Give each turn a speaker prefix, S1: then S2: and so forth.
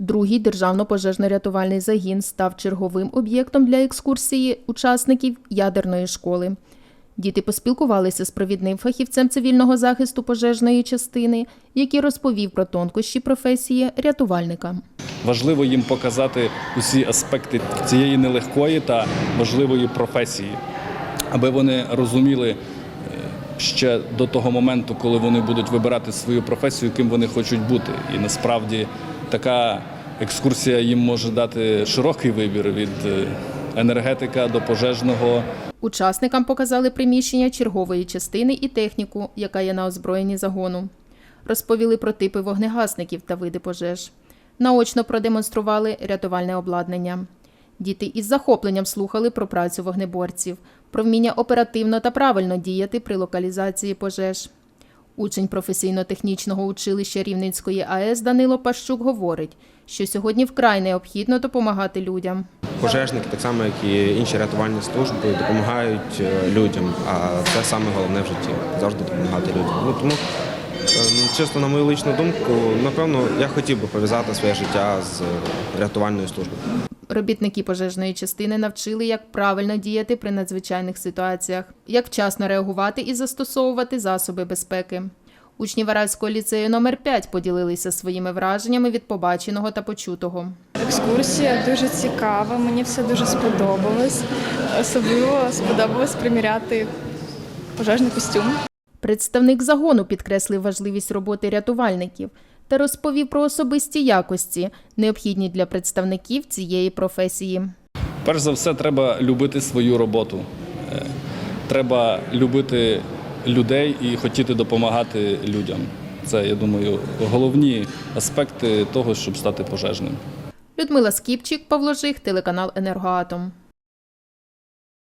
S1: Другий державно-пожежно-рятувальний загін став черговим об'єктом для екскурсії учасників ядерної школи. Діти поспілкувалися з провідним фахівцем цивільного захисту пожежної частини, який розповів про тонкощі професії рятувальника.
S2: Важливо їм показати усі аспекти цієї нелегкої та важливої професії, аби вони розуміли е, ще до того моменту, коли вони будуть вибирати свою професію, ким вони хочуть бути. І насправді така екскурсія їм може дати широкий вибір від е, енергетика до пожежного.
S1: Учасникам показали приміщення чергової частини і техніку, яка є на озброєнні загону. Розповіли про типи вогнегасників та види пожеж. Наочно продемонстрували рятувальне обладнання. Діти із захопленням слухали про працю вогнеборців, про вміння оперативно та правильно діяти при локалізації пожеж. Учень професійно-технічного училища Рівненської АЕС Данило Пащук говорить, що сьогодні вкрай необхідно допомагати людям.
S3: Пожежники, так само як і інші рятувальні служби, допомагають е, людям. А це саме головне в житті завжди допомагати людям. Ну тому, е, ну, чисто на мою личну думку, напевно, я хотів би пов'язати своє життя з е, рятувальною службою.
S1: Робітники пожежної частини навчили, як правильно діяти при надзвичайних ситуаціях, як вчасно реагувати і застосовувати засоби безпеки. Учні Варавського ліцею номер 5 поділилися своїми враженнями від побаченого та почутого.
S4: Екскурсія дуже цікава, мені все дуже сподобалось. Особливо сподобалось приміряти пожежний костюм.
S1: Представник загону підкреслив важливість роботи рятувальників та розповів про особисті якості, необхідні для представників цієї професії.
S2: Перш за все, треба любити свою роботу. Е, Треба любити людей і хотіти допомагати людям. Це, я думаю, головні аспекти того, щоб стати пожежним.
S1: Людмила Скіпчик, Павло Жих, телеканал Енергоатом.